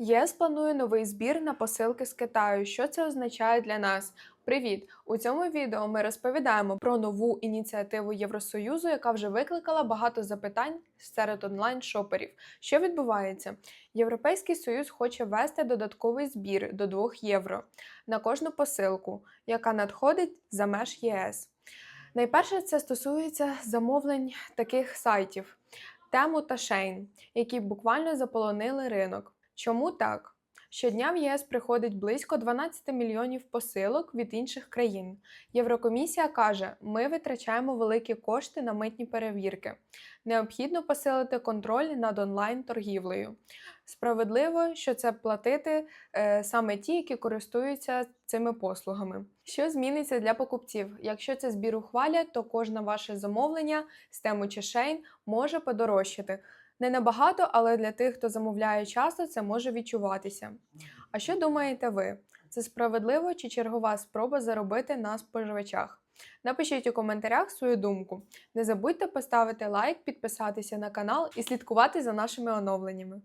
ЄС планує новий збір на посилки з Китаю. Що це означає для нас? Привіт! У цьому відео ми розповідаємо про нову ініціативу Євросоюзу, яка вже викликала багато запитань серед онлайн-шоперів. Що відбувається? Європейський Союз хоче ввести додатковий збір до 2 євро на кожну посилку, яка надходить за меж ЄС. Найперше це стосується замовлень таких сайтів Тему та Шейн, які буквально заполонили ринок. Чому так? Щодня в ЄС приходить близько 12 мільйонів посилок від інших країн. Єврокомісія каже, ми витрачаємо великі кошти на митні перевірки. Необхідно посилити контроль над онлайн-торгівлею. Справедливо, що це платити е, саме ті, які користуються цими послугами. Що зміниться для покупців? Якщо це збір ухвалять, то кожне ваше замовлення з тему чи шейн може подорожчати. Не набагато, але для тих, хто замовляє часто, це може відчуватися. А що думаєте ви? Це справедливо чи чергова спроба заробити на споживачах? Напишіть у коментарях свою думку. Не забудьте поставити лайк, підписатися на канал і слідкувати за нашими оновленнями.